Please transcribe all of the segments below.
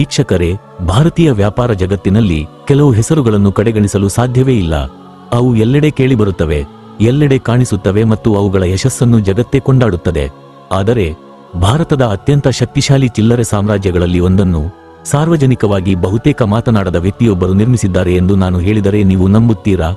ವೀಕ್ಷಕರೇ, ಭಾರತೀಯ ವ್ಯಾಪಾರ ಜಗತ್ತಿನಲ್ಲಿ ಕೆಲವು ಹೆಸರುಗಳನ್ನು ಕಡೆಗಣಿಸಲು ಸಾಧ್ಯವೇ ಇಲ್ಲ. ಅವು ಎಲ್ಲೆಡೆ ಕೇಳಿಬರುತ್ತವೆ, ಎಲ್ಲೆಡೆ ಕಾಣಿಸುತ್ತವೆ ಮತ್ತು ಅವುಗಳ ಯಶಸ್ಸನ್ನು ಜಗತ್ತೇ ಕೊಂಡಾಡುತ್ತದೆ. ಆದರೆ, ಭಾರತದ ಅತ್ಯಂತ ಶಕ್ತಿಶಾಲಿ ಚಿಲ್ಲರೆ ಸಾಮ್ರಾಜ್ಯಗಳಲ್ಲಿ ಒಂದನ್ನು ಸಾರ್ವಜನಿಕವಾಗಿ ಬಹುತೇಕ ಮಾತನಾಡದ ವ್ಯಕ್ತಿಯೊಬ್ಬರು ನಿರ್ಮಿಸಿದ್ದಾರೆ ಎಂದು ನಾನು ಹೇಳಿದರೆ ನೀವು ನಂಬುತ್ತೀರಾ?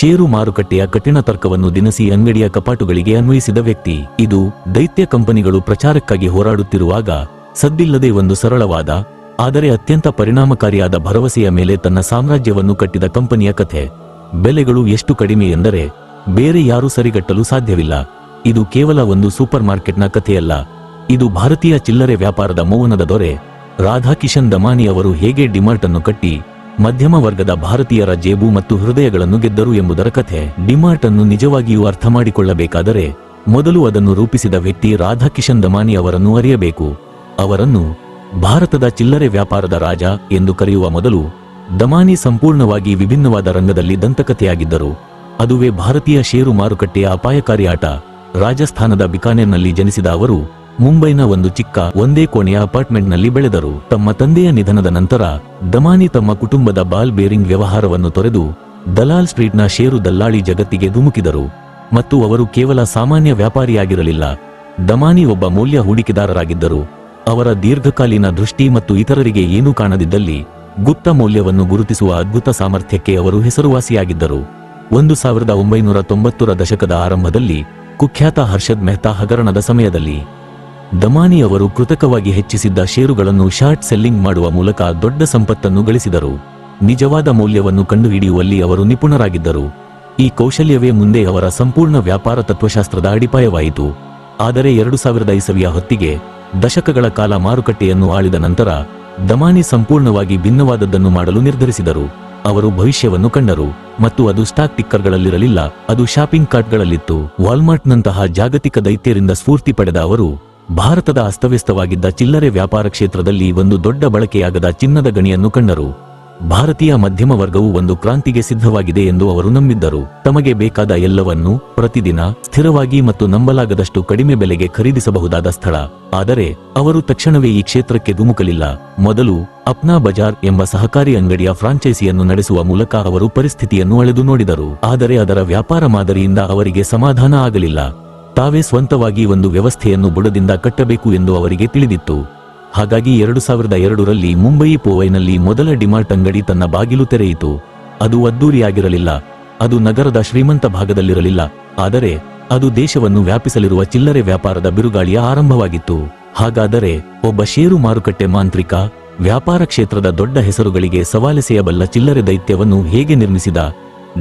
ಷೇರು ಮಾರುಕಟ್ಟೆಯ ಕಠಿಣ ತರ್ಕವನ್ನು ದಿನಸಿ ಅಂಗಡಿಯ ಕಪಾಟುಗಳಿಗೆ ಅನ್ವಯಿಸಿದ ವ್ಯಕ್ತಿ. ಇದು ದೈತ್ಯ ಕಂಪನಿಗಳು ಪ್ರಚಾರಕ್ಕಾಗಿ ಹೋರಾಡುತ್ತಿರುವಾಗ ಸದ್ದಿಲ್ಲದೆ ಒಂದು ಸರಳವಾದ ಆದರೆ ಅತ್ಯಂತ ಪರಿಣಾಮಕಾರಿಯಾದ ಭರವಸೆಯ ಮೇಲೆ ತನ್ನ ಸಾಮ್ರಾಜ್ಯವನ್ನು ಕಟ್ಟಿದ ಕಂಪನಿಯ ಕಥೆ, ಬೆಲೆಗಳು ಎಷ್ಟು ಕಡಿಮೆ ಎಂದರೆ ಬೇರೆ ಯಾರೂ ಸರಿಗಟ್ಟಲು ಸಾಧ್ಯವಿಲ್ಲ. ಇದು ಕೇವಲ ಒಂದು ಸೂಪರ್ ಮಾರ್ಕೆಟ್ನ ಕಥೆಯಲ್ಲ. ಇದು ಭಾರತೀಯ ಚಿಲ್ಲರೆ ವ್ಯಾಪಾರದ ಮೌನದ ದೊರೆ. ರಾಧಾಕಿಶನ್ ದಮಾನಿ ಅವರು ಹೇಗೆ ಡಿಮಾರ್ಟ್ ಅನ್ನು ಕಟ್ಟಿ ಮಧ್ಯಮ ವರ್ಗದ ಭಾರತೀಯರ ಜೇಬು ಮತ್ತು ಹೃದಯಗಳನ್ನು ಗೆದ್ದರು ಎಂಬುದರ ಕಥೆ ಡಿಮಾರ್ಟ್ ಅನ್ನು ನಿಜವಾಗಿಯೂ ಅರ್ಥ ಮಾಡಿಕೊಳ್ಳಬೇಕಾದರೆ ಮೊದಲು ಅದನ್ನು ರೂಪಿಸಿದ ವ್ಯಕ್ತಿ ರಾಧಾಕಿಶನ್ ದಮಾನಿ ಅವರನ್ನು ಅರಿಯಬೇಕು. ಅವರನ್ನು ಭಾರತದ ಚಿಲ್ಲರೆ ವ್ಯಾಪಾರದ ರಾಜ ಎಂದು ಕರೆಯುವ ಮೊದಲು ದಮಾನಿ ಸಂಪೂರ್ಣವಾಗಿ ವಿಭಿನ್ನವಾದ ರಂಗದಲ್ಲಿ ದಂತಕಥೆಯಾಗಿದ್ದರು. ಅದುವೇ ಭಾರತೀಯ ಷೇರು ಮಾರುಕಟ್ಟೆಯ ಅಪಾಯಕಾರಿ ಆಟ. ರಾಜಸ್ಥಾನದ ಬಿಕಾನೇರ್ನಲ್ಲಿ ಜನಿಸಿದ ಅವರು ಮುಂಬೈನ ಒಂದು ಚಿಕ್ಕ, ಒಂದೇ ಕೋಣೆಯ ಅಪಾರ್ಟ್ಮೆಂಟ್ನಲ್ಲಿ ಬೆಳೆದರು. ತಮ್ಮ ತಂದೆಯ ನಿಧನದ ನಂತರ ದಮಾನಿ ತಮ್ಮ ಕುಟುಂಬದ ಬಾಲ್ ಬೇರಿಂಗ್ ವ್ಯವಹಾರವನ್ನು ತೊರೆದು ದಲಾಲ್ ಸ್ಟ್ರೀಟ್ನ ಷೇರು ದಲ್ಲಾಳಿ ಜಗತ್ತಿಗೆ ಧುಮುಕಿದರು. ಮತ್ತು ಅವರು ಕೇವಲ ಸಾಮಾನ್ಯ ವ್ಯಾಪಾರಿಯಾಗಿರಲಿಲ್ಲ. ದಮಾನಿ ಒಬ್ಬ ಮೌಲ್ಯ ಹೂಡಿಕೆದಾರರಾಗಿದ್ದರು. ಅವರ ದೀರ್ಘಕಾಲೀನ ದೃಷ್ಟಿ ಮತ್ತು ಇತರರಿಗೆ ಏನೂ ಕಾಣದಿದ್ದಲ್ಲಿ ಗುಪ್ತ ಮೌಲ್ಯವನ್ನು ಗುರುತಿಸುವ ಅದ್ಭುತ ಸಾಮರ್ಥ್ಯಕ್ಕೆ ಅವರು ಹೆಸರುವಾಸಿಯಾಗಿದ್ದರು. ಒಂದು ಸಾವಿರದ ಒಂಬೈನೂರ ತೊಂಬತ್ತರ ದಶಕದ ಆರಂಭದಲ್ಲಿ ಕುಖ್ಯಾತ ಹರ್ಷದ್ ಮೆಹ್ತಾ ಹಗರಣದ ಸಮಯದಲ್ಲಿ ದಮಾನಿ ಅವರು ಕೃತಕವಾಗಿ ಹೆಚ್ಚಿಸಿದ್ದ ಷೇರುಗಳನ್ನು ಶಾರ್ಟ್ ಸೆಲ್ಲಿಂಗ್ ಮಾಡುವ ಮೂಲಕ ದೊಡ್ಡ ಸಂಪತ್ತನ್ನು ಗಳಿಸಿದರು. ನಿಜವಾದ ಮೌಲ್ಯವನ್ನು ಕಂಡುಹಿಡಿಯುವಲ್ಲಿ ಅವರು ನಿಪುಣರಾಗಿದ್ದರು. ಈ ಕೌಶಲ್ಯವೇ ಮುಂದೆ ಅವರ ಸಂಪೂರ್ಣ ವ್ಯಾಪಾರ ತತ್ವಶಾಸ್ತ್ರದ ಅಡಿಪಾಯವಾಯಿತು. ಆದರೆ ಎರಡು ಸಾವಿರದ ಇಸವಿಯ ಹೊತ್ತಿಗೆ ದಶಕಗಳ ಕಾಲ ಮಾರುಕಟ್ಟೆಯನ್ನು ಆಳಿದ ನಂತರ ದಮಾನಿ ಸಂಪೂರ್ಣವಾಗಿ ಭಿನ್ನವಾದದ್ದನ್ನು ಮಾಡಲು ನಿರ್ಧರಿಸಿದರು. ಅವರು ಭವಿಷ್ಯವನ್ನು ಕಂಡರು ಮತ್ತು ಅದು ಸ್ಟಾಕ್ ಟಿಕ್ಕರ್ಗಳಲ್ಲಿರಲಿಲ್ಲ, ಅದು ಶಾಪಿಂಗ್ ಕಾರ್ಟ್ಗಳಲ್ಲಿತ್ತು. ವಾಲ್ಮಾರ್ಟ್ನಂತಹ ಜಾಗತಿಕ ದೈತ್ಯರಿಂದ ಸ್ಫೂರ್ತಿ ಪಡೆದ ಅವರು, ಭಾರತದ ಅಸ್ತವ್ಯಸ್ತವಾಗಿದ್ದ ಚಿಲ್ಲರೆ ವ್ಯಾಪಾರ ಕ್ಷೇತ್ರದಲ್ಲಿ ಒಂದು ದೊಡ್ಡ ಬಳಕೆಯಾಗದ ಚಿನ್ನದ ಗಣಿಯನ್ನು ಕಂಡರು. ಭಾರತೀಯ ಮಧ್ಯಮ ವರ್ಗವು ಒಂದು ಕ್ರಾಂತಿಗೆ ಸಿದ್ಧವಾಗಿದೆ ಎಂದು ಅವರು ನಂಬಿದ್ದರು. ತಮಗೆ ಬೇಕಾದ ಎಲ್ಲವನ್ನೂ ಪ್ರತಿದಿನ ಸ್ಥಿರವಾಗಿ ಮತ್ತು ನಂಬಲಾಗದಷ್ಟು ಕಡಿಮೆ ಬೆಲೆಗೆ ಖರೀದಿಸಬಹುದಾದ ಸ್ಥಳ. ಆದರೆ, ಅವರು ತಕ್ಷಣವೇ ಈ ಕ್ಷೇತ್ರಕ್ಕೆ ಧುಮುಕಲಿಲ್ಲ. ಮೊದಲು ಅಪ್ನಾ ಬಜಾರ್ ಎಂಬ ಸಹಕಾರಿ ಅಂಗಡಿಯ ಫ್ರಾಂಚೈಸಿಯನ್ನು ನಡೆಸುವ ಮೂಲಕ ಅವರು ಪರಿಸ್ಥಿತಿಯನ್ನು ಅಳೆದು ನೋಡಿದರು. ಆದರೆ ಅದರ ವ್ಯಾಪಾರ ಮಾದರಿಯಿಂದ ಅವರಿಗೆ ಸಮಾಧಾನ ಆಗಲಿಲ್ಲ. ತಾವೇ ಸ್ವಂತವಾಗಿ ಒಂದು ವ್ಯವಸ್ಥೆಯನ್ನು ಬುಡದಿಂದ ಕಟ್ಟಬೇಕು ಎಂದು ಅವರಿಗೆ ತಿಳಿದಿತ್ತು. ಹಾಗಾಗಿ ಎರಡು ಸಾವಿರದ ಎರಡರಲ್ಲಿ ಮುಂಬಯಿ ಪೋವೈನಲ್ಲಿ ಮೊದಲ ಡಿಮಾರ್ಟ್ ಅಂಗಡಿ ತನ್ನ ಬಾಗಿಲು ತೆರೆಯಿತು. ಅದು ಅದ್ದೂರಿಯಾಗಿರಲಿಲ್ಲ. ಅದು ನಗರದ ಶ್ರೀಮಂತ ಭಾಗದಲ್ಲಿರಲಿಲ್ಲ. ಆದರೆ ಅದು ದೇಶವನ್ನು ವ್ಯಾಪಿಸಲಿರುವ ಚಿಲ್ಲರೆ ವ್ಯಾಪಾರದ ಬಿರುಗಾಳಿಯ ಆರಂಭವಾಗಿತ್ತು. ಹಾಗಾದರೆ ಒಬ್ಬ ಷೇರು ಮಾರುಕಟ್ಟೆ ಮಾಂತ್ರಿಕ, ವ್ಯಾಪಾರ ಕ್ಷೇತ್ರದ ದೊಡ್ಡ ಹೆಸರುಗಳಿಗೆ ಸವಾಲೆಸೆಯಬಲ್ಲ ಚಿಲ್ಲರೆ ದೈತ್ಯವನ್ನು ಹೇಗೆ ನಿರ್ಮಿಸಿದ?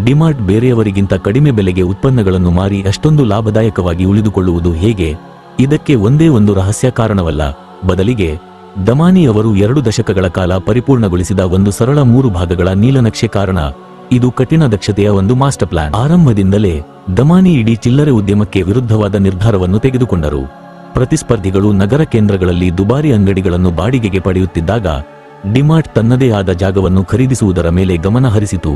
ಡಿಮಾರ್ಟ್ ಬೇರೆಯವರಿಗಿಂತ ಕಡಿಮೆ ಬೆಲೆಗೆ ಉತ್ಪನ್ನಗಳನ್ನು ಮಾರಿ ಅಷ್ಟೊಂದು ಲಾಭದಾಯಕವಾಗಿ ಉಳಿದುಕೊಳ್ಳುವುದು ಹೇಗೆ? ಇದಕ್ಕೆ ಒಂದೇ ಒಂದು ರಹಸ್ಯ ಕಾರಣವಲ್ಲ, ಬದಲಿಗೆ ದಮಾನಿ ಅವರು ಎರಡು ದಶಕಗಳ ಕಾಲ ಪರಿಪೂರ್ಣಗೊಳಿಸಿದ ಒಂದು ಸರಳ ಮೂರು ಭಾಗಗಳ ನೀಲನಕ್ಷೆ ಕಾರಣ. ಇದು ಕಠಿಣ ದಕ್ಷತೆಯ ಒಂದು ಮಾಸ್ಟರ್ ಪ್ಲಾನ್. ಆರಂಭದಿಂದಲೇ ದಮಾನಿ ಇಡೀ ಚಿಲ್ಲರೆ ಉದ್ಯಮಕ್ಕೆ ವಿರುದ್ಧವಾದ ನಿರ್ಧಾರವನ್ನು ತೆಗೆದುಕೊಂಡರು. ಪ್ರತಿಸ್ಪರ್ಧಿಗಳು ನಗರ ಕೇಂದ್ರಗಳಲ್ಲಿ ದುಬಾರಿ ಅಂಗಡಿಗಳನ್ನು ಬಾಡಿಗೆಗೆ ಪಡೆಯುತ್ತಿದ್ದಾಗ, ಡಿಮಾರ್ಟ್ ತನ್ನದೇ ಆದ ಜಾಗವನ್ನು ಖರೀದಿಸುವುದರ ಮೇಲೆ ಗಮನ ಹರಿಸಿತು.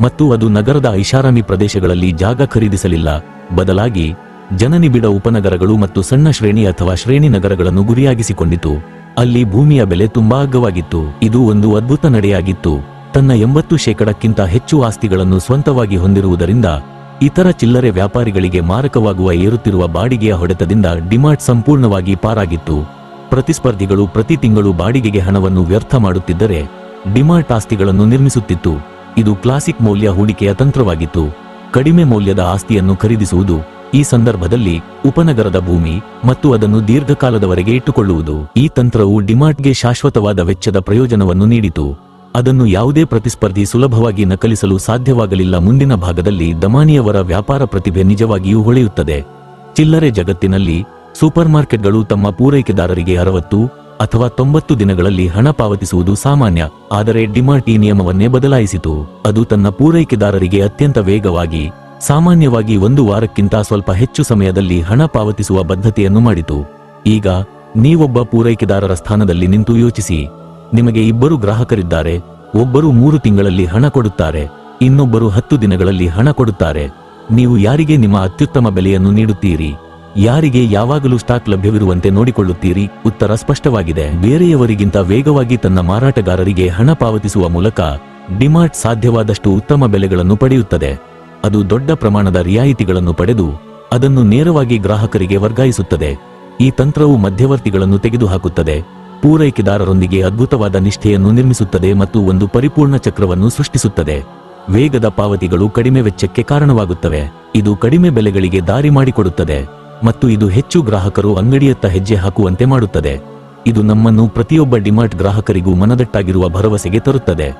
ಮತ್ತು ಅದು ನಗರದ ಐಷಾರಾಮಿ ಪ್ರದೇಶಗಳಲ್ಲಿ ಜಾಗ ಖರೀದಿಸಲಿಲ್ಲ. ಬದಲಾಗಿ ಜನನಿಬಿಡ ಉಪನಗರಗಳು ಮತ್ತು ಸಣ್ಣ ಶ್ರೇಣಿ ಅಥವಾ ಶ್ರೇಣಿ ನಗರಗಳನ್ನು ಗುರಿಯಾಗಿಸಿಕೊಂಡಿತು. ಅಲ್ಲಿ ಭೂಮಿಯ ಬೆಲೆ ತುಂಬಾ ಅಗ್ಗವಾಗಿತ್ತು. ಇದು ಒಂದು ಅದ್ಭುತ ನಡೆಯಾಗಿತ್ತು. ತನ್ನ ಎಂಬತ್ತು ಶೇಕಡಕ್ಕಿಂತ ಹೆಚ್ಚು ಆಸ್ತಿಗಳನ್ನು ಸ್ವಂತವಾಗಿ ಹೊಂದಿರುವುದರಿಂದ, ಇತರ ಚಿಲ್ಲರೆ ವ್ಯಾಪಾರಿಗಳಿಗೆ ಮಾರಕವಾಗುವ ಏರುತ್ತಿರುವ ಬಾಡಿಗೆಯ ಹೊಡೆತದಿಂದ ಡಿಮಾರ್ಟ್ ಸಂಪೂರ್ಣವಾಗಿ ಪಾರಾಗಿತ್ತು. ಪ್ರತಿಸ್ಪರ್ಧಿಗಳು ಪ್ರತಿ ತಿಂಗಳು ಬಾಡಿಗೆಗೆ ಹಣವನ್ನು ವ್ಯರ್ಥ ಮಾಡುತ್ತಿದ್ದರೆ, ಡಿಮಾರ್ಟ್ ಆಸ್ತಿಗಳನ್ನು ನಿರ್ಮಿಸುತ್ತಿತ್ತು. ಇದು ಕ್ಲಾಸಿಕ್ ಮೌಲ್ಯ ಹೂಡಿಕೆಯ ತಂತ್ರವಾಗಿತ್ತು. ಕಡಿಮೆ ಮೌಲ್ಯದ ಆಸ್ತಿಯನ್ನು ಖರೀದಿಸುವುದು ಈ ಸಂದರ್ಭದಲ್ಲಿ ಉಪನಗರದ ಭೂಮಿ ಮತ್ತು ಅದನ್ನು ದೀರ್ಘಕಾಲದವರೆಗೆ ಇಟ್ಟುಕೊಳ್ಳುವುದು. ಈ ತಂತ್ರವು ಡಿಮಾರ್ಟ್ಗೆ ಶಾಶ್ವತವಾದ ವೆಚ್ಚದ ಪ್ರಯೋಜನವನ್ನು ನೀಡಿತು. ಅದನ್ನು ಯಾವುದೇ ಪ್ರತಿಸ್ಪರ್ಧಿ ಸುಲಭವಾಗಿ ನಕಲಿಸಲು ಸಾಧ್ಯವಾಗಲಿಲ್ಲ. ಮುಂದಿನ ಭಾಗದಲ್ಲಿ ದಮಾನಿಯವರ ವ್ಯಾಪಾರ ಪ್ರತಿಭೆ ನಿಜವಾಗಿಯೂ ಹೊಳೆಯುತ್ತದೆ. ಚಿಲ್ಲರೆ ಜಗತ್ತಿನಲ್ಲಿ ಸೂಪರ್ ಮಾರ್ಕೆಟ್ಗಳು ತಮ್ಮ ಪೂರೈಕೆದಾರರಿಗೆ ಅರವತ್ತು ಅಥವಾ ತೊಂಬತ್ತು ದಿನಗಳಲ್ಲಿ ಹಣ ಪಾವತಿಸುವುದು ಸಾಮಾನ್ಯ. ಆದರೆ ಡಿಮಾರ್ಟ್ ಈ ನಿಯಮವನ್ನೇ ಬದಲಾಯಿಸಿತು. ಅದು ತನ್ನ ಪೂರೈಕೆದಾರರಿಗೆ ಅತ್ಯಂತ ವೇಗವಾಗಿ ಸಾಮಾನ್ಯವಾಗಿ ಒಂದು ವಾರಕ್ಕಿಂತ ಸ್ವಲ್ಪ ಹೆಚ್ಚು ಸಮಯದಲ್ಲಿ ಹಣ ಪಾವತಿಸುವ ಬದ್ಧತೆಯನ್ನು ಮಾಡಿತು. ಈಗ ನೀವೊಬ್ಬ ಪೂರೈಕೆದಾರರ ಸ್ಥಾನದಲ್ಲಿ ನಿಂತು ಯೋಚಿಸಿ. ನಿಮಗೆ ಇಬ್ಬರು ಗ್ರಾಹಕರಿದ್ದಾರೆ, ಒಬ್ಬರು ಮೂರು ತಿಂಗಳಲ್ಲಿ ಹಣ ಕೊಡುತ್ತಾರೆ, ಇನ್ನೊಬ್ಬರು ಹತ್ತು ದಿನಗಳಲ್ಲಿ ಹಣ ಕೊಡುತ್ತಾರೆ. ನೀವು ಯಾರಿಗೆ ನಿಮ್ಮ ಅತ್ಯುತ್ತಮ ಬೆಲೆಯನ್ನು ನೀಡುತ್ತೀರಿ? ಯಾರಿಗೆ ಯಾವಾಗಲೂ ಸ್ಟಾಕ್ ಲಭ್ಯವಿರುವಂತೆ ನೋಡಿಕೊಳ್ಳುತ್ತೀರಿ? ಉತ್ತರ ಸ್ಪಷ್ಟವಾಗಿದೆ. ಬೇರೆಯವರಿಗಿಂತ ವೇಗವಾಗಿ ತನ್ನ ಮಾರಾಟಗಾರರಿಗೆ ಹಣ ಪಾವತಿಸುವ ಮೂಲಕ ಡಿಮಾರ್ಟ್ ಸಾಧ್ಯವಾದಷ್ಟು ಉತ್ತಮ ಬೆಲೆಗಳನ್ನು ಪಡೆಯುತ್ತದೆ. ಅದು ದೊಡ್ಡ ಪ್ರಮಾಣದ ರಿಯಾಯಿತಿಗಳನ್ನು ಪಡೆದು ಅದನ್ನು ನೇರವಾಗಿ ಗ್ರಾಹಕರಿಗೆ ವರ್ಗಾಯಿಸುತ್ತದೆ. ಈ ತಂತ್ರವು ಮಧ್ಯವರ್ತಿಗಳನ್ನು ತೆಗೆದುಹಾಕುತ್ತದೆ. ಪೂರೈಕೆದಾರರೊಂದಿಗೆ ಅದ್ಭುತವಾದ ನಿಷ್ಠೆಯನ್ನು ನಿರ್ಮಿಸುತ್ತದೆ ಮತ್ತು ಒಂದು ಪರಿಪೂರ್ಣ ಚಕ್ರವನ್ನು ಸೃಷ್ಟಿಸುತ್ತದೆ. ವೇಗದ ಪಾವತಿಗಳು ಕಡಿಮೆ ವೆಚ್ಚಕ್ಕೆ ಕಾರಣವಾಗುತ್ತವೆ. ಇದು ಕಡಿಮೆ ಬೆಲೆಗಳಿಗೆ ದಾರಿ ಮಾಡಿಕೊಡುತ್ತದೆ. ಮತ್ತು ಇದು ಹೆಚ್ಚು ಗ್ರಾಹಕರು ಅಂಗಡಿಯತ್ತ ಹೆಜ್ಜೆ ಹಾಕುವಂತೆ ಮಾಡುತ್ತದೆ. ಇದು ನಮ್ಮನ್ನು ಪ್ರತಿಯೊಬ್ಬ ಡಿಮಾರ್ಟ್ ಗ್ರಾಹಕರಿಗೂ ಮನದಟ್ಟಾಗಿರುವ ಭರವಸೆಗೆ ತರುತ್ತದೆ.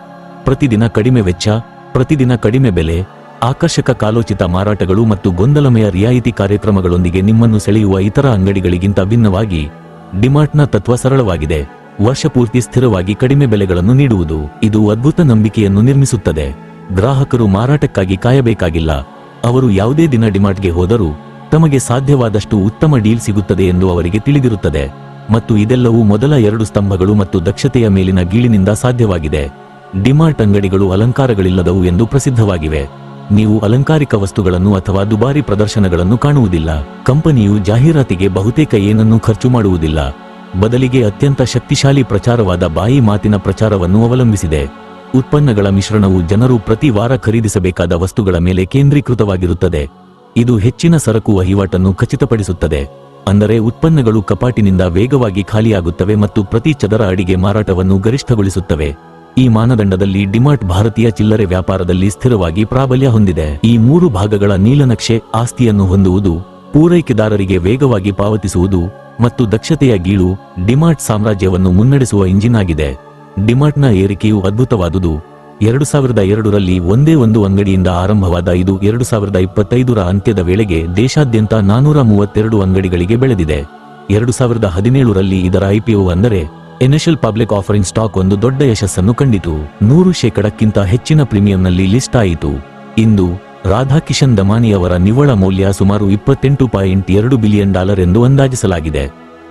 ಪ್ರತಿದಿನ ಕಡಿಮೆ ವೆಚ್ಚ, ಪ್ರತಿದಿನ ಕಡಿಮೆ ಬೆಲೆ ಆಕರ್ಷಕ ಕಾಲೋಚಿತ ಮಾರಾಟಗಳು ಮತ್ತು ಗೊಂದಲಮಯ ರಿಯಾಯಿತಿ ಕಾರ್ಯಕ್ರಮಗಳೊಂದಿಗೆ ನಿಮ್ಮನ್ನು ಸೆಳೆಯುವ ಇತರ ಅಂಗಡಿಗಳಿಗಿಂತ ಭಿನ್ನವಾಗಿ, ಡಿಮಾರ್ಟ್ನ ತತ್ವ ಸರಳವಾಗಿದೆ. ವರ್ಷಪೂರ್ತಿ ಸ್ಥಿರವಾಗಿ ಕಡಿಮೆ ಬೆಲೆಗಳನ್ನು ನೀಡುವುದು, ಇದು ಅದ್ಭುತ ನಂಬಿಕೆಯನ್ನು ನಿರ್ಮಿಸುತ್ತದೆ. ಗ್ರಾಹಕರು ಮಾರಾಟಕ್ಕಾಗಿ ಕಾಯಬೇಕಾಗಿಲ್ಲ. ಅವರು ಯಾವುದೇ ದಿನ ಡಿಮಾರ್ಟ್ಗೆ ಹೋದರೂ, ತಮಗೆ ಸಾಧ್ಯವಾದಷ್ಟು ಉತ್ತಮ ಡೀಲ್ ಸಿಗುತ್ತದೆ ಎಂದು ಅವರಿಗೆ ತಿಳಿದಿರುತ್ತದೆ. ಮತ್ತು ಇದೆಲ್ಲವೂ ಮೊದಲ ಎರಡು ಸ್ತಂಭಗಳು ಮತ್ತು ದಕ್ಷತೆಯ ಮೇಲಿನ ಗೀಳಿನಿಂದ ಸಾಧ್ಯವಾಗಿದೆ. ಡಿಮಾರ್ಟ್ ಅಂಗಡಿಗಳು ಅಲಂಕಾರಗಳಿಲ್ಲದವು ಎಂದು ಪ್ರಸಿದ್ಧವಾಗಿವೆ. ನೀವು ಅಲಂಕಾರಿಕ ವಸ್ತುಗಳನ್ನು ಅಥವಾ ದುಬಾರಿ ಪ್ರದರ್ಶನಗಳನ್ನು ಕಾಣುವುದಿಲ್ಲ. ಕಂಪನಿಯು ಜಾಹೀರಾತಿಗೆ ಬಹುತೇಕ ಏನನ್ನೂ ಖರ್ಚು ಮಾಡುವುದಿಲ್ಲ. ಬದಲಿಗೆ ಅತ್ಯಂತ ಶಕ್ತಿಶಾಲಿ ಪ್ರಚಾರವಾದ ಬಾಯಿ ಮಾತಿನ ಪ್ರಚಾರವನ್ನು ಅವಲಂಬಿಸಿದೆ. ಉತ್ಪನ್ನಗಳ ಮಿಶ್ರಣವು ಜನರು ಪ್ರತಿ ವಾರ ಖರೀದಿಸಬೇಕಾದ ವಸ್ತುಗಳ ಮೇಲೆ ಕೇಂದ್ರೀಕೃತವಾಗಿರುತ್ತದೆ. ಇದು ಹೆಚ್ಚಿನ ಸರಕು ವಹಿವಾಟನ್ನು ಖಚಿತಪಡಿಸುತ್ತದೆ. ಅಂದರೆ ಉತ್ಪನ್ನಗಳು ಕಪಾಟಿನಿಂದ ವೇಗವಾಗಿ ಖಾಲಿಯಾಗುತ್ತವೆ ಮತ್ತು ಪ್ರತಿ ಚದರ ಅಡಿಗೆ ಮಾರಾಟವನ್ನು ಗರಿಷ್ಠಗೊಳಿಸುತ್ತವೆ. ಈ ಮಾನದಂಡದಲ್ಲಿ ಡಿಮಾರ್ಟ್ ಭಾರತೀಯ ಚಿಲ್ಲರೆ ವ್ಯಾಪಾರದಲ್ಲಿ ಸ್ಥಿರವಾಗಿ ಪ್ರಾಬಲ್ಯ ಹೊಂದಿದೆ. ಈ ಮೂರು ಭಾಗಗಳ ನೀಲನಕ್ಷೆ ಆಸ್ತಿಯನ್ನು ಹೊಂದುವುದು, ಪೂರೈಕೆದಾರರಿಗೆ ವೇಗವಾಗಿ ಪಾವತಿಸುವುದು ಮತ್ತು ದಕ್ಷತೆಯ ಗೀಳು ಡಿಮಾರ್ಟ್ ಸಾಮ್ರಾಜ್ಯವನ್ನು ಮುನ್ನಡೆಸುವ ಇಂಜಿನ್ ಆಗಿದೆ. ಡಿಮಾರ್ಟ್ನ ಏರಿಕೆಯು ಅದ್ಭುತವಾದುದು. ಎರಡು ಸಾವಿರದ ಎರಡರಲ್ಲಿ ಒಂದೇ ಒಂದು ಅಂಗಡಿಯಿಂದ ಆರಂಭವಾದ ಇದು ಎರಡು ಸಾವಿರದ ಇಪ್ಪತ್ತೈದರ ಅಂತ್ಯದ ವೇಳೆಗೆ ದೇಶಾದ್ಯಂತ ನಾನೂರ ಮೂವತ್ತೆರಡು ಅಂಗಡಿಗಳಿಗೆ ಬೆಳೆದಿದೆ. ಎರಡು ಸಾವಿರದ ಹದಿನೇಳರಲ್ಲಿ ಇದರ ಐಪಿಒ ಅಂದರೆ ಇನಿಷಿಯಲ್ ಪಬ್ಲಿಕ್ ಆಫರಿಂಗ್ ಸ್ಟಾಕ್ ಒಂದು ದೊಡ್ಡ ಯಶಸ್ಸನ್ನು ಕಂಡಿತು. ನೂರು ಶೇಕಡಕ್ಕಿಂತ ಹೆಚ್ಚಿನ ಪ್ರೀಮಿಯಂನಲ್ಲಿ ಲಿಸ್ಟ್ ಆಯಿತು. ಇಂದು ರಾಧಾಕಿಶನ್ ದಮಾನಿಯವರ ನಿವ್ವಳ ಮೌಲ್ಯ ಸುಮಾರು ಇಪ್ಪತ್ತೆಂಟು ಪಾಯಿಂಟ್ ಎರಡು ಬಿಲಿಯನ್ ಡಾಲರ್ ಎಂದು ಅಂದಾಜಿಸಲಾಗಿದೆ.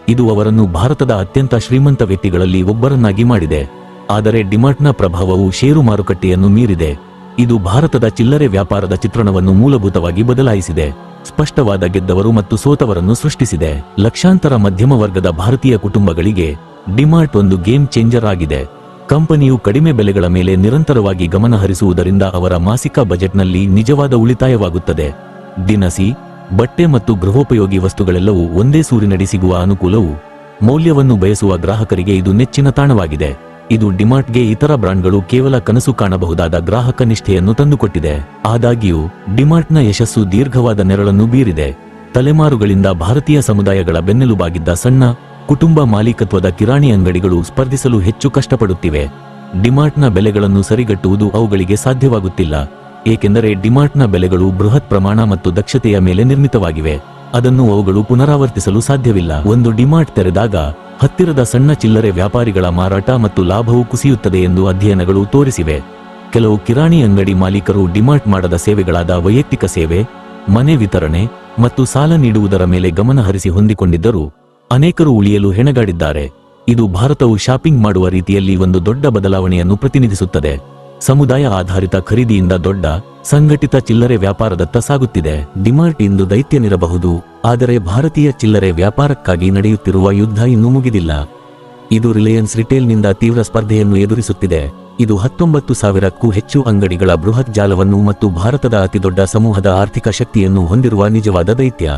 ಇದು ಅವರನ್ನು ಭಾರತದ ಅತ್ಯಂತ ಶ್ರೀಮಂತ ವ್ಯಕ್ತಿಗಳಲ್ಲಿ ಒಬ್ಬರನ್ನಾಗಿ ಮಾಡಿದೆ. ಆದರೆ ಡಿಮಾರ್ಟ್ನ ಪ್ರಭಾವವು ಷೇರು ಮಾರುಕಟ್ಟೆಯನ್ನು ಮೀರಿದೆ. ಇದು ಭಾರತದ ಚಿಲ್ಲರೆ ವ್ಯಾಪಾರದ ಚಿತ್ರಣವನ್ನು ಮೂಲಭೂತವಾಗಿ ಬದಲಾಯಿಸಿದೆ. ಸ್ಪಷ್ಟವಾದ ಗೆದ್ದವರು ಮತ್ತು ಸೋತವರನ್ನು ಸೃಷ್ಟಿಸಿದೆ. ಲಕ್ಷಾಂತರ ಮಧ್ಯಮ ವರ್ಗದ ಭಾರತೀಯ ಕುಟುಂಬಗಳಿಗೆ ಡಿಮಾರ್ಟ್ ಒಂದು ಗೇಮ್ ಚೇಂಜರ್ ಆಗಿದೆ. ಕಂಪನಿಯು ಕಡಿಮೆ ಬೆಲೆಗಳ ಮೇಲೆ ನಿರಂತರವಾಗಿ ಗಮನ ಹರಿಸುವುದರಿಂದ ಅವರ ಮಾಸಿಕ ಬಜೆಟ್ನಲ್ಲಿ ನಿಜವಾದ ಉಳಿತಾಯವಾಗುತ್ತದೆ. ದಿನಸಿ, ಬಟ್ಟೆ ಮತ್ತು ಗೃಹೋಪಯೋಗಿ ವಸ್ತುಗಳೆಲ್ಲವೂ ಒಂದೇ ಸೂರಿನಡಿ ಸಿಗುವ ಅನುಕೂಲವು ಮೌಲ್ಯವನ್ನು ಬಯಸುವ ಗ್ರಾಹಕರಿಗೆ ಇದು ನೆಚ್ಚಿನ ತಾಣವಾಗಿದೆ. ಇದು ಡಿಮಾರ್ಟ್ಗೆ ಇತರ ಬ್ರಾಂಡ್ಗಳು ಕೇವಲ ಕನಸು ಕಾಣಬಹುದಾದ ಗ್ರಾಹಕ ನಿಷ್ಠೆಯನ್ನು ತಂದುಕೊಟ್ಟಿದೆ. ಆದಾಗ್ಯೂ, ಡಿಮಾರ್ಟ್ನ ಯಶಸ್ಸು ದೀರ್ಘವಾದ ನೆರಳನ್ನು ಬೀರಿದೆ. ತಲೆಮಾರುಗಳಿಂದ ಭಾರತೀಯ ಸಮುದಾಯಗಳ ಬೆನ್ನೆಲುಬಾಗಿದ್ದ ಸಣ್ಣ ಕುಟುಂಬ ಮಾಲೀಕತ್ವದ ಕಿರಾಣಿ ಅಂಗಡಿಗಳು ಸ್ಪರ್ಧಿಸಲು ಹೆಚ್ಚು ಕಷ್ಟಪಡುತ್ತಿವೆ. ಡಿಮಾರ್ಟ್ನ ಬೆಲೆಗಳನ್ನು ಸರಿಗಟ್ಟುವುದು ಅವುಗಳಿಗೆ ಸಾಧ್ಯವಾಗುತ್ತಿಲ್ಲ. ಏಕೆಂದರೆ ಡಿಮಾರ್ಟ್ನ ಬೆಲೆಗಳು ಬೃಹತ್ ಪ್ರಮಾಣ ಮತ್ತು ದಕ್ಷತೆಯ ಮೇಲೆ ನಿರ್ಮಿತವಾಗಿವೆ. ಅದನ್ನು ಅವುಗಳು ಪುನರಾವರ್ತಿಸಲು ಸಾಧ್ಯವಿಲ್ಲ. ಒಂದು ಡಿಮಾರ್ಟ್ ತೆರೆದಾಗ ಹತ್ತಿರದ ಸಣ್ಣ ಚಿಲ್ಲರೆ ವ್ಯಾಪಾರಿಗಳ ಮಾರಾಟ ಮತ್ತು ಲಾಭವು ಕುಸಿಯುತ್ತದೆ ಎಂದು ಅಧ್ಯಯನಗಳು ತೋರಿಸಿವೆ. ಕೆಲವು ಕಿರಾಣಿ ಅಂಗಡಿ ಮಾಲೀಕರು ಡಿಮಾರ್ಟ್ ಮಾಡದ ಸೇವೆಗಳಾದ ವೈಯಕ್ತಿಕ ಸೇವೆ, ಮನೆ ವಿತರಣೆ ಮತ್ತು ಸಾಲ ನೀಡುವುದರ ಮೇಲೆ ಗಮನ ಹರಿಸಿ ಹೊಂದಿಕೊಂಡಿದ್ದರೂ. ಅನೇಕರು ಉಳಿಯಲು ಹೆಣಗಾಡಿದ್ದಾರೆ. ಇದು ಭಾರತವು ಶಾಪಿಂಗ್ ಮಾಡುವ ರೀತಿಯಲ್ಲಿ ಒಂದು ದೊಡ್ಡ ಬದಲಾವಣೆಯನ್ನು ಪ್ರತಿನಿಧಿಸುತ್ತದೆ. ಸಮುದಾಯ ಆಧಾರಿತ ಖರೀದಿಯಿಂದ ದೊಡ್ಡ, ಸಂಘಟಿತ ಚಿಲ್ಲರೆ ವ್ಯಾಪಾರದತ್ತ ಸಾಗುತ್ತಿದೆ. ಡಿಮಾರ್ಟ್ ಇಂದು ದೈತ್ಯನಿರಬಹುದು, ಆದರೆ ಭಾರತೀಯ ಚಿಲ್ಲರೆ ವ್ಯಾಪಾರಕ್ಕಾಗಿ ನಡೆಯುತ್ತಿರುವ ಯುದ್ಧ ಇನ್ನೂ ಮುಗಿದಿಲ್ಲ. ಇದು ರಿಲಯನ್ಸ್ ರಿಟೇಲ್ನಿಂದ ತೀವ್ರ ಸ್ಪರ್ಧೆಯನ್ನು ಎದುರಿಸುತ್ತಿದೆ. ಇದು ಹತ್ತೊಂಬತ್ತು ಸಾವಿರಕ್ಕೂ ಹೆಚ್ಚು ಅಂಗಡಿಗಳ ಬೃಹತ್ ಜಾಲವನ್ನು ಮತ್ತು ಭಾರತದ ಅತಿದೊಡ್ಡ ಸಮೂಹದ ಆರ್ಥಿಕ ಶಕ್ತಿಯನ್ನು ಹೊಂದಿರುವ ನಿಜವಾದ ದೈತ್ಯ.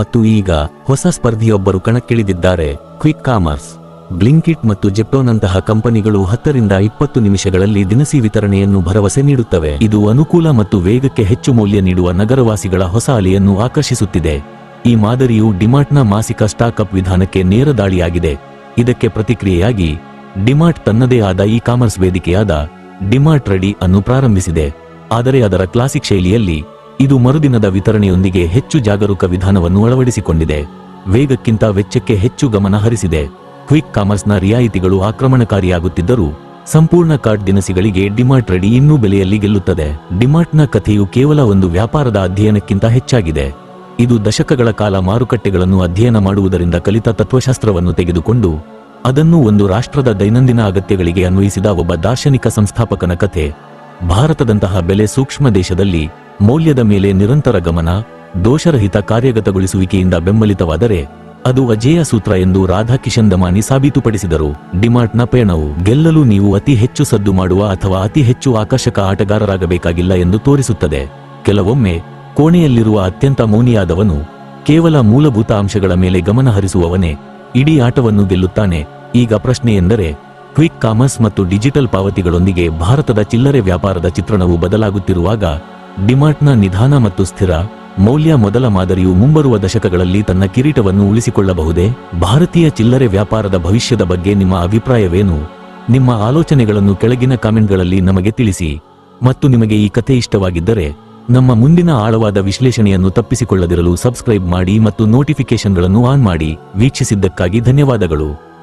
ಮತ್ತು ಈಗ ಹೊಸ ಸ್ಪರ್ಧಿಯೊಬ್ಬರು ಕಣಕ್ಕಿಳಿದಿದ್ದಾರೆ. ಕ್ವಿಕ್ ಕಾಮರ್ಸ್, ಬ್ಲಿಂಕಿಟ್ ಮತ್ತು ಜೆಪ್ಟೋನಂತಹ ಕಂಪನಿಗಳು ಹತ್ತರಿಂದ ಇಪ್ಪತ್ತು ನಿಮಿಷಗಳಲ್ಲಿ ದಿನಸಿ ವಿತರಣೆಯನ್ನು ಭರವಸೆ ನೀಡುತ್ತವೆ. ಇದು ಅನುಕೂಲ ಮತ್ತು ವೇಗಕ್ಕೆ ಹೆಚ್ಚು ಮೌಲ್ಯ ನೀಡುವ ನಗರವಾಸಿಗಳ ಹೊಸ ಅಲೆಯನ್ನು ಆಕರ್ಷಿಸುತ್ತಿದೆ. ಈ ಮಾದರಿಯು ಡಿಮಾರ್ಟ್ನ ಮಾಸಿಕ ಸ್ಟಾಕ್ ಅಪ್ ವಿಧಾನಕ್ಕೆ ನೇರ ದಾಳಿಯಾಗಿದೆ. ಇದಕ್ಕೆ ಪ್ರತಿಕ್ರಿಯೆಯಾಗಿ, ಡಿಮಾರ್ಟ್ ತನ್ನದೇ ಆದ ಇ ಕಾಮರ್ಸ್ ವೇದಿಕೆಯಾದ ಡಿಮಾರ್ಟ್ ರೆಡಿ ಅನ್ನು ಪ್ರಾರಂಭಿಸಿದೆ. ಆದರೆ ಅದರ ಕ್ಲಾಸಿಕ್ ಶೈಲಿಯಲ್ಲಿ ಇದು ಮರುದಿನದ ವಿತರಣೆಯೊಂದಿಗೆ ಹೆಚ್ಚು ಜಾಗರೂಕ ವಿಧಾನವನ್ನು ಅಳವಡಿಸಿಕೊಂಡಿದೆ. ವೇಗಕ್ಕಿಂತ ವೆಚ್ಚಕ್ಕೆ ಹೆಚ್ಚು ಗಮನ ಹರಿಸಿದೆ. ಕ್ವಿಕ್ ಕಾಮರ್ಸ್ನ ರಿಯಾಯಿತಿಗಳು ಆಕ್ರಮಣಕಾರಿಯಾಗುತ್ತಿದ್ದರೂ, ಸಂಪೂರ್ಣ ಕಾರ್ಡ್ ದಿನಸಿಗಳಿಗೆ ಡಿಮಾರ್ಟ್ ರೆಡಿ ಇನ್ನೂ ಬೆಲೆಯಲ್ಲಿ ಗೆಲ್ಲುತ್ತದೆ. ಡಿಮಾರ್ಟ್ನ ಕಥೆಯು ಕೇವಲ ಒಂದು ವ್ಯಾಪಾರದ ಅಧ್ಯಯನಕ್ಕಿಂತ ಹೆಚ್ಚಾಗಿದೆ. ಇದು ದಶಕಗಳ ಕಾಲ ಮಾರುಕಟ್ಟೆಗಳನ್ನು ಅಧ್ಯಯನ ಮಾಡುವುದರಿಂದ ಕಲಿತ ತತ್ವಶಾಸ್ತ್ರವನ್ನು ತೆಗೆದುಕೊಂಡು, ಅದನ್ನು ಒಂದು ರಾಷ್ಟ್ರದ ದೈನಂದಿನ ಅಗತ್ಯಗಳಿಗೆ ಅನ್ವಯಿಸಿದ ಒಬ್ಬ ದಾರ್ಶನಿಕ ಸಂಸ್ಥಾಪಕನ ಕಥೆ. ಭಾರತದಂತಹ ಬೆಲೆ ಸೂಕ್ಷ್ಮ ದೇಶದಲ್ಲಿ ಮೌಲ್ಯದ ಮೇಲೆ ನಿರಂತರ ಗಮನ ದೋಷರಹಿತ ಕಾರ್ಯಗತಗೊಳಿಸುವಿಕೆಯಿಂದ ಬೆಂಬಲಿತವಾದರೆ ಅದು ಅಜೇಯ ಸೂತ್ರ ಎಂದು ರಾಧಾಕಿಶನ್ ದಮಾನಿ ಸಾಬೀತುಪಡಿಸಿದರು. ಡಿಮಾರ್ಟ್ನ ಪಯಣವು ಗೆಲ್ಲಲು ನೀವು ಅತಿ ಹೆಚ್ಚು ಸದ್ದು ಮಾಡುವ ಅಥವಾ ಅತಿ ಹೆಚ್ಚು ಆಕರ್ಷಕ ಆಟಗಾರರಾಗಬೇಕಾಗಿಲ್ಲ ಎಂದು ತೋರಿಸುತ್ತದೆ. ಕೆಲವೊಮ್ಮೆ ಕೋಣೆಯಲ್ಲಿರುವ ಅತ್ಯಂತ ಮೌನಿಯಾದವನು ಕೇವಲ ಮೂಲಭೂತ ಅಂಶಗಳ ಮೇಲೆ ಗಮನ ಹರಿಸುವವನೇ ಇಡೀ ಆಟವನ್ನು ಗೆಲ್ಲುತ್ತಾನೆ. ಈಗ ಪ್ರಶ್ನೆಯೆಂದರೆ ಕ್ವಿಕ್ ಕಾಮರ್ಸ್ ಮತ್ತು ಡಿಜಿಟಲ್ ಪಾವತಿಗಳೊಂದಿಗೆ ಭಾರತದ ಚಿಲ್ಲರೆ ವ್ಯಾಪಾರದ ಚಿತ್ರಣವು ಬದಲಾಗುತ್ತಿರುವಾಗ ಡಿಮಾರ್ಟ್ನ ನಿಧಾನ ಮತ್ತು ಸ್ಥಿರ ಮೌಲ್ಯ ಮೊದಲ ಮಾದರಿಯು ಮುಂಬರುವ ದಶಕಗಳಲ್ಲಿ ತನ್ನ ಕಿರೀಟವನ್ನು ಉಳಿಸಿಕೊಳ್ಳಬಹುದೇ? ಭಾರತೀಯ ಚಿಲ್ಲರೆ ವ್ಯಾಪಾರದ ಭವಿಷ್ಯದ ಬಗ್ಗೆ ನಿಮ್ಮ ಅಭಿಪ್ರಾಯವೇನು? ನಿಮ್ಮ ಆಲೋಚನೆಗಳನ್ನು ಕೆಳಗಿನ ಕಾಮೆಂಟ್ಗಳಲ್ಲಿ ನಮಗೆ ತಿಳಿಸಿ. ಮತ್ತು ನಿಮಗೆ ಈ ಕಥೆ ಇಷ್ಟವಾಗಿದ್ದರೆ, ನಮ್ಮ ಮುಂದಿನ ಆಳವಾದ ವಿಶ್ಲೇಷಣೆಯನ್ನು ತಪ್ಪಿಸಿಕೊಳ್ಳದಿರಲು ಸಬ್ಸ್ಕ್ರೈಬ್ ಮಾಡಿ ಮತ್ತು ನೋಟಿಫಿಕೇಶನ್ಗಳನ್ನು ಆನ್ ಮಾಡಿ. ವೀಕ್ಷಿಸಿದ್ದಕ್ಕಾಗಿ ಧನ್ಯವಾದಗಳು.